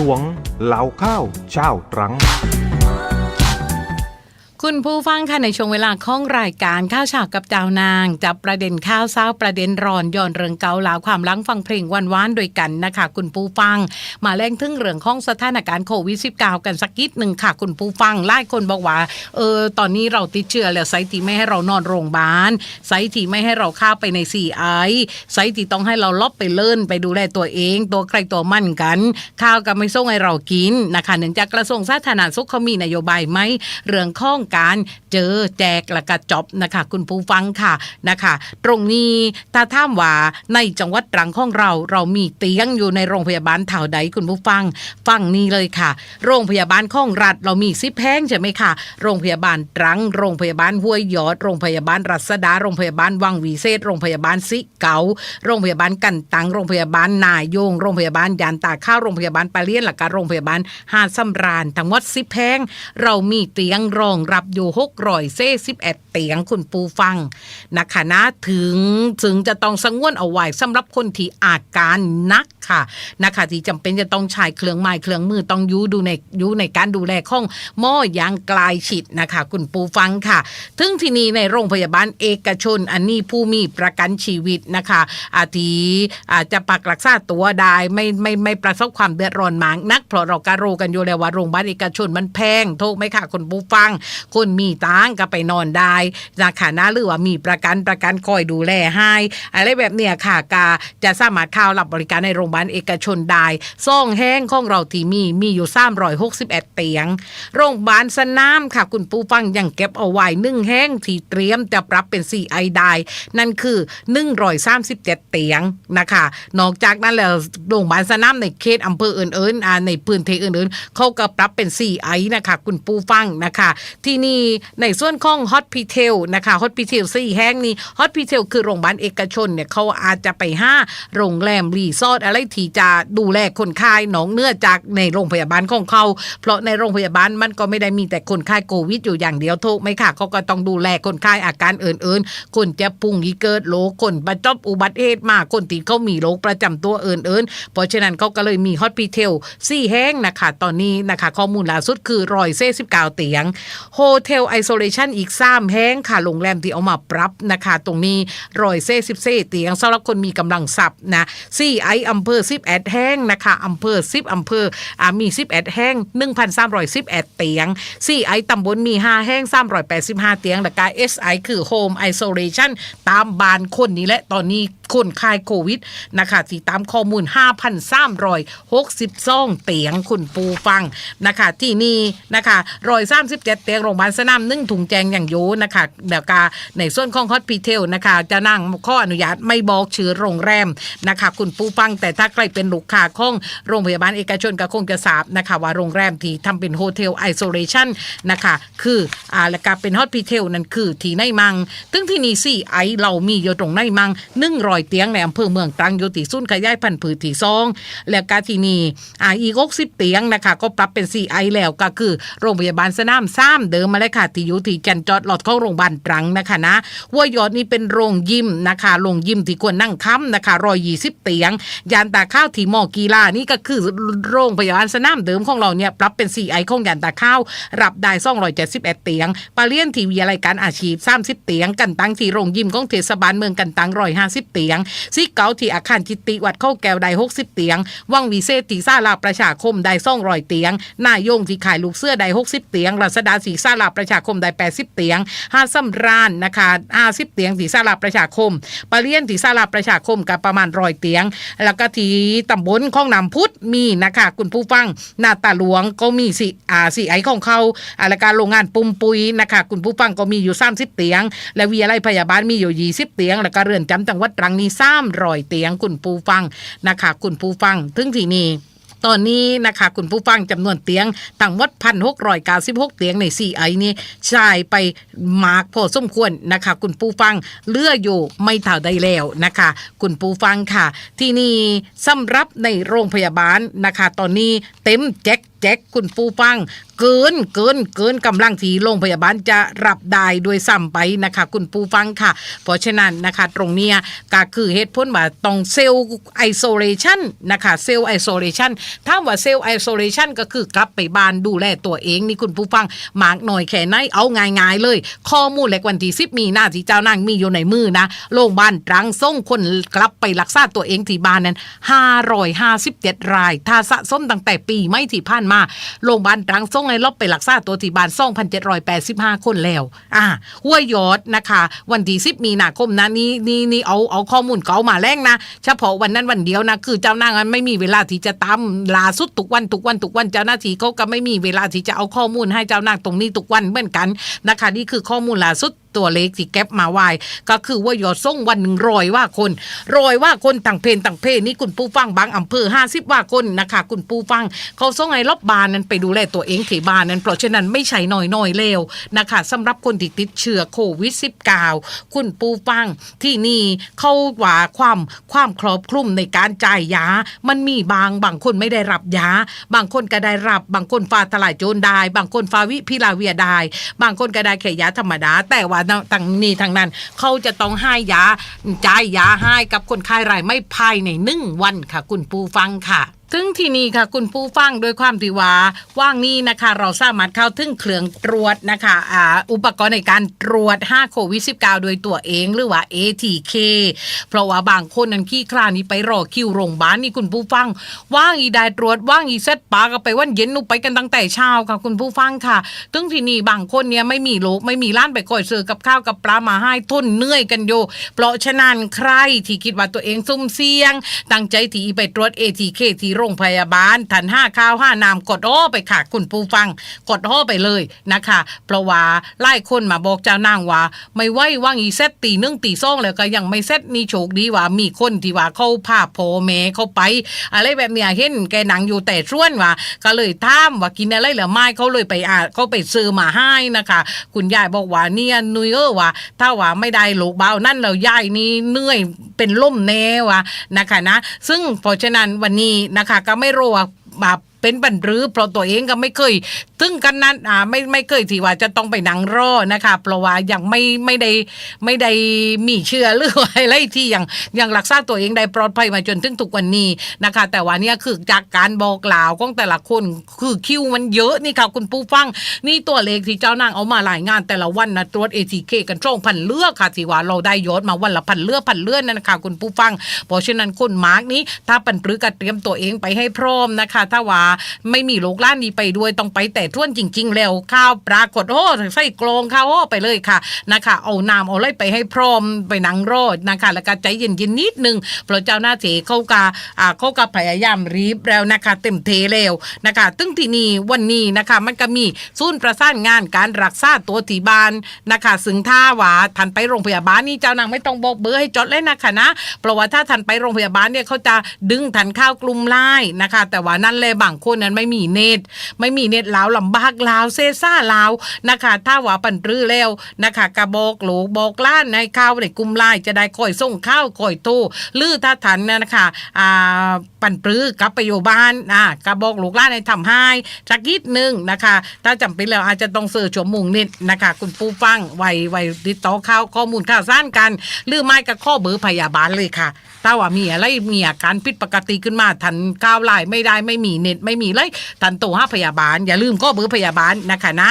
ช่วงเหล่าข้าวเช้าตรัง คุณผู้ฟังค่ะในช่วงเวลาของรายการข้าวฉากับเจ้านางจับประเด็นข้าวเศร้าประเด็นร้อนย้อนเรื่องเกาเหลาความลังฟังเพลงวันวานๆด้วยกันนะคะ คุณผู้ฟัง มาแรงถึงเรื่องของสถานการณ์โควิด -19 กันสักนิดหนึ่งค่ะ คุณผู้ฟังหลายคนบอกว่าเออตอนนี้เราติดเชื้อแล้วไซต์ที่ไม่ให้เรานอนโรงพยาบาลไซต์ที่ไม่ให้เราเข้าไปในซีไอไซต์ที่ต้องให้เราลบไปเลิ่นไปดูแลตัวเอง ตัวใครตัวมั่นกัน ข้าวก็ไม่ส่งให้เรากินนะคะเนื่องจากกระทรวงสาธารณสุขเขามีนโยบายไหมเรื่องข้องการเจอแจกและก็จอบนะคะ คุณผู้ฟังค่ะนะคะ ตรงนี้ถ้าถามว่าในจังหวัดตรังของเราเรามีเตียงอยู่ในโรงพยาบาลเท่าใดคุณผู้ฟังฟังนี้เลยค่ะ โรงพยาบาลของรัฐเรามีซิแพงใช่ไหมคะโรงพยาบาลตรังโรงพยาบาลห้วยยอด โรงพยาบาลรัศดาโรงพยาบาลวังวีเศษโรงพยาบาลซิเกาโรงพยาบาลกันตังโรงพยาบาลนายโยงโรงพยาบาลยานตาข้าวโรงพยาบาลปาเลียนหลักการโรงพยาบาลหาดสำราญทั้งหมดซิแพงเรามีเตียงรองรับร้อยเซ่สิบเอ็ด ตียงคุณปูฟังนะคะนะถึงถึงจะต้องสงวนเอาไว้สำหรับคนที่อาการนักค่ะนะคะที่จำเป็นจะต้องใช้เครื่องไม้เครื่องมือต้องยูดูในยูในการดูแลของหม้ออย่างกลายฉิดนะคะ คุณปูฟังค่ะถึงที่นี่ในโรงพยาบาลเอกชน อันนี้ผู้มีประกันชีวิตนะคะอาทีอาจจะปักรักษาตัวได้ไม่ไม่ไม่ประสบความเดือดร้อนมากนักเพราะเราการรู้กันอยู่แล้วว่าโรงพยาบาลเอกชนมันแพงถูกไหมค่ะคุณปูฟัง คนมีตังก็ไปนอนได้นะคะนะหรือว่ามีประกันประกันคอยดูแลให้อะไรแบบเนี้ยค่ะกาจะสามารถเข้ารับบริการในโรงพยาบาลเอกชนได้ซ่องแห้งของเราที่มีมีอยู่361เตียง โรงพยาบาลสนามค่ะ คุณปูฟังยังเก็บเอาไว้นึ่งแห้งที่เตรียมจะปรับเป็น4ไอได้นั่นคือ137เตียงนะคะนอกจากนั้นแล้วโรงพยาบาลสนามในเขตอำเภออื่นๆอ่าในพื้นที่อื่นๆเขาก็ปรับเป็น4ไอนะคะคุณปูฟังนะคะ ที่นี่ในส่วนของฮอตพิเทลนะคะฮอตพิเทลสี่แห้งนี้ฮอตพิเทลคือโรงพยาบาลเอกชนเนี่ยเขาอาจจะไปห้าโรงแรมรีสอร์ทอะไรที่จะดูแลคนไข้หนองเนื้อจากในโรงพยาบาลของเขา เพราะในโรงพยาบาลมันก็ไม่ได้มีแต่คนไข้โควิดอยู่อย่างเดียวทุกไหมค่ะเขาก็ต้องดูแลคนไข้อาการอื่นๆ คนเจะปุ่งอีเกิดโรคคนประจบอุบัติเหตุมาคนที่เขามีโรคประจำตัวอื่นๆ เพราะฉะนั้นเขาก็เลยมีฮอตพิเทลสี่แห้งนะคะตอนนี้นะคะข้อมูลล่าสุดคือรอยเซ่สิบเก้าเตียงโฮเทลไอโซเลชันอีกสามแห้งงค่ะโรงแรมที่เอามาปรับนะคะ ตรงนี้รอยเซ่สิบเซ่เตียงสำหรับคนมีกำลังทรัพย์นะซี่ไออำเภอสิบแอดแห้งนะคะอำเภอสิบอำเภออ่ามีสิบแอดแห้งหนึ่งพันสามร้อยสิบแอดเตียงซี่ไอตำบลมีห้าแห้งสามร้อยแปดสิบห้าเตียงและการเอสไอคือโฮมไอโซเลชันตามบ้านคนนี้และตอนนี้ คนคายโควิดนะคะที่ตามข้อมูล 5,362เตียงคุณปูฟังนะคะที่นี่นะคะรอย37เตียงโรงพยาบาลสนามนึ่งถุงแจงอย่างโยนะคะเดี๋ยวกาในส่วนของฮอตพีเทลนะคะจะนั่งข้ออนุญาตไม่บอกชื่อโรงแรมนะคะคุณปูฟังแต่ถ้าใครเป็นลูกค้าของโรงพยาบาลเอกชนก็คงจะทราบนะคะว่าโรงแรมที่ทำเป็นโฮเทลไอโซเลชันนะคะคืออ่าและกาเป็นฮอตพีเทลนั่นคือที่ในมังซึ่งที่นี่สี่ไอเรามีอยู่ตรงในมังนึ่งรอยอยเตียงในอำเภอเมืองตรังอยู่ที่ศูนย์ขยายพันธุ์ผืชที่ซองและกาที่นี่อ่าอีก60เตียงนะคะก็ปรับเป็นสี่ไอแล้วก็คือโรงพยาบาลสนามซ้ำเดิมมาเลยค่ะที่อยู่ที่จันจอดหลอดเข้าโรงพยาบาลตรังนะคะนะวัวยอดนี่เป็นโรงยิมนะคะโรงยิมที่ควรนั่งค้ำนะคะรอยยี่สิบเตียง ยานตาข้าวที่หมอกีฬานี่ก็คือโรงพยาบาลสนามเดิมของเราเนี่ยปรับเป็นสี่ไอของยานตาข้าวรับได้ซ่องรอยเจ็ดสิบเอ็ดเตียงปาเลียนทีวีรายการอาชีพสามสิบเตียงกันตังที่โรงยิมของเทศบาลเมืองกันตังรอยห้าสิบเตียงซิเกาที่อาคารจิตติวัดเข้าแก้วได้หกสิบเตียง วังวิเศษที่ซาลาประชาคมได้ซ่องรอยเตียงนายโยงที่ขายลูกเสื้อได้หกสิบเตียงรัศดาสีซาลาประชาคมได้แปดสิบเตียงห้าซัมรานนะคะห้าสิบเตียงที่ซาลาประชาคมปาเลียนที่ซาลาประชาคมกับประมาณรอยเตียง แล้วก็ที่ตำบลของนำพุทธมีนะคะคุณผู้ฟังนาตาหลวงก็มีสิอ่าสีไอของเขาอ่าแล้วการโรงงานปุ่มปุยนะคะคุณผู้ฟังก็มีอยู่30เตียง และวิทยาลัยพยาบาลมีอยู่20เตียง แล้วก็เรือนจำจังหวัดตรังนี่300เตียงคุณผู้ฟังนะคะคุณผู้ฟังถึงที่นี่ตอนนี้นะคะคุณผู้ฟังจำนวนเตียงทั้งหมดพันหกร้อยเก้าสิบหกเตียงในสี่ไอนี้ใช้ไปมากพอสมควรนะคะ คุณผู้ฟังเลืออยู่ไม่เท่าใดแล้วนะคะ คุณผู้ฟังค่ะ ที่นี่สำหรับในโรงพยาบาลนะคะ ตอนนี้เต็มแจ็คแจ็คคุณปูฟัง เกินเกินเกินกำลังที่โรงพยาบาลจะรับได้โดยซ้ำไปนะคะ คุณปูฟังค่ะ เพราะฉะนั้นนะคะตรงเนี้ยก็คือเหตุผลว่าต้องเซลล์ไอโซเลชันนะคะเซลล์ไอโซเลชันถ้าว่าเซลล์ไอโซเลชันก็คือกลับไปบ้านดูแลตัวเองนี่คุณผู้ฟังมากหน่อยแค่ไหนเอาง่ายๆเลย ข้อมูลเล็กวันที่สิบมีหน้าที่เจ้านางมีอยู่ในมือนะโรงพยาบาลตรังส่งคนกลับไปรักษาตัวเองที่บ้านนั้น557ราย ถ้าสะสมตั้งแต่ปีไม่ที่ผ่านมาโรงพยาบาลตรังส่งให้ลบไปรักษาตัวที่บ้าน2,785คนแล้ว อ่าห้วยยอดนะคะ วันที่10มีนาคมนะนี่นี่นี่เอาเอาข้อมูลเก่ามาแรงนะ เฉพาะวันนั้นวันเดียวนะ คือเจ้านางนั้นไม่มีเวลาที่จะตามลาสุดทุกวันทุกวันทุกวันเจ้าหน้าที่เขาก็ไม่มีเวลาที่จะเอาข้อมูลให้เจ้านาตรงนี้ทุกวันเหมือนกันนะคะนี่คือข้อมูลล่าสุด ตัวเลขที่แก็บมาไว้ก็คือว่ายอดส่งวันหนึ่งร้อยว่าคนร้อยว่าคนต่างเพนต่างเพศนี่คุณผู้ฟังบางอำเภอห้าสิบว่าคนนะคะ คุณผู้ฟังเขาส่งให้รอบบานนั้นไปดูแลตัวเองที่บ้านนั้นเพราะฉะนั้นไม่ใช่น้อยน้อยๆเลวนะคะสำหรับคนที่ติดเชื้อโควิด -19 คุณผู้ฟังที่นี่เขาว่าความความครอบคลุมในการจ่ายยา มันมีบางบางคนไม่ได้รับยา บางคนก็ได้รับ บางคนฟาทลายโจรได้ บางคนฟาวิพิลาเวียได้ บางคนก็ได้แค่ยาธรรมดา แต่ว่าทางนี้ทางนั้น เขาจะต้องให้ยาจ่ายยาให้กับคนไข้รายไม่ภายในหนึ่งวันค่ะ คุณปูฟังค่ะซึ่งที่นี่ค่ะคุณผู้ฟังโดยความที่ว่าว่างนี้นะคะ เราสามารถเข้าถึงเครื่องตรวจนะคะอ่าอุปกรณ์ในการตรวจ5โควิด -19 โดยตัวเองหรือว่า ATK เพราะว่าบางคนนั้นขี้คลานี่ไปรอคิวโรงพยาบาลนี่คุณผู้ฟัง ว่างอีได้ตรวจว่างอีเซตปาก็ไปวันเย็นนุไปกันตั้งแต่เช้าค่ะ คุณผู้ฟังค่ะซึ่งที่นี่บางคนเนี่ยไม่มีโลกไม่มีร้านไปก่อยซื้อกับข้าวกับปลามาให้ทุนเหนื่อยกันโยเพราะฉะนั้นใครที่คิดว่าตัวเองซุ่มเสี่ยง ตั้งใจที่ไปตรวจ ATK ที่โรงงพยาบาลทันห้าข้าวห้านามกดอ้อไปค่ะ คุณผู้ฟัง กดอ้อไปเลยนะคะเพราะว่าไล่คนมาบอกเจ้านางว่า ไม่ไหวว่างอีเซตตีนึ่งตีซ่องแล้วก็ยังไม่เซตนี่โชคดีว่ามีคนที่ว่าเขาพาโพแม่เขาไป อะไรแบบเนี้ยเห็นแกหนังอยู่แต่ช่วนว่า ก็เลยถามว่ากินอะไรเหรือไม่เขาเลยไปอ่าเขาไปซื้อมาให้นะคะ คุณยายบอกว่าเนี่ยนุยเออว่า ถ้าว่าไม่ได้ลูกเบานั่นเรายายนี่เหนื่อย เป็นล่มแน่ว่ะนะคะนะ ซึ่งเพราะฉะนั้นวันนี้นะคะก็ไม่รู้ว่าแบบ เป็นบันรือเพราะตัวเองก็ไม่เคยตึงกันนั้นอ่าไม่ไม่เคยที่ว่าจะต้องไปนังรอนะคะเพราะว่ายังไม่ไม่ได้ไม่ได้มีเชื้อหรืออะไรที่ยังยังรักษาตัวเองได้ปลอดภัยมาจนถึงทุกวันนี้นะคะ แต่ว่าเนี่ยคือจากการบอกกล่าวของแต่ละคนคือคิวมันเยอะนี่ค่ะคุณผู้ฟัง นี่ตัวเลขที่เจ้านางเอามาหลายงาน แต่ละวันนะตรวจ ATK กันช่องพันเลือกค่ะที่ว่าเราได้ยอดมาวันละพันเลือกพันเลือกนั่นนะคะคุณผู้ฟัง เพราะฉะนั้นคนมาร์กนี้ถ้าปันปรือกัเตรียมตัวเองไปให้พร้อมนะคะ ถ้าว่าไม่มีโลกล้านนี้ไปด้วยต้องไปแต่ท่วนจริง ๆ แล้วข้าวปรากฏโอ้ใส่กรงข้าวโอ้ไปเลยค่ะนะคะ เอาน้ำเอาอะไรไปให้พร้อมไปนังรอดนะคะ แล้วก็ใจเย็นๆนิดนึงเพราะเจ้าหน้าที่เขากาอ่าเขาก็พยายามรีบแล้วนะคะ เต็มเทแล้วนะคะตึงที่นี่วันนี้นะคะมันก็มีศูนย์ประสานงานการรักษาตัวที่บ้านนะคะซึ่งถ้าว่าทันไปโรงพยาบาลนี่เจ้านางไม่ต้องบอกเบอร์ให้จดเลยนะคะนะเพราะว่าถ้าทันไปโรงพยาบาลเนี่ยเขาจะดึงทันข้าวกลุ่มไล่นะคะ แต่ว่านั่นเลยบางคนนั้นไม่มีเน็ตไม่มีเน็ตลาวลำบากลาวเซซ่าลาวนะคะถ้าว่าปันรื้อแล้วนะคะกระบอกหลูกบอกล้านในข้าวในกลุ่มไล่จะได้คอยส่งข้าวคอยตู้หรือถ้าทันนะนะคะอ่าปันปรื้อกลับไปอยู่บ้านอ่ากระบอกหลูกล้านในทำให้สักนิดนึงนะคะ ถ้าจำเป็นแล้วอาจจะต้องเสิร์ชชั่วโมงเน็ตนะคะ คุณผู้ฟังไวไวติดต่อข่าวข้อมูลข่าวสารกันหรือไม่ก็ข้อเบอร์พยาบาลเลยค่ะถ้าว่ามีอะไรมีอาการผิดปกติขึ้นมาทันก้าวไล่ไม่ได้ไม่มีเน็ตไม่มีเลยตันโตห้าพยาบาล อย่าลืมก็เบอร์พยาบาลนะคะนะ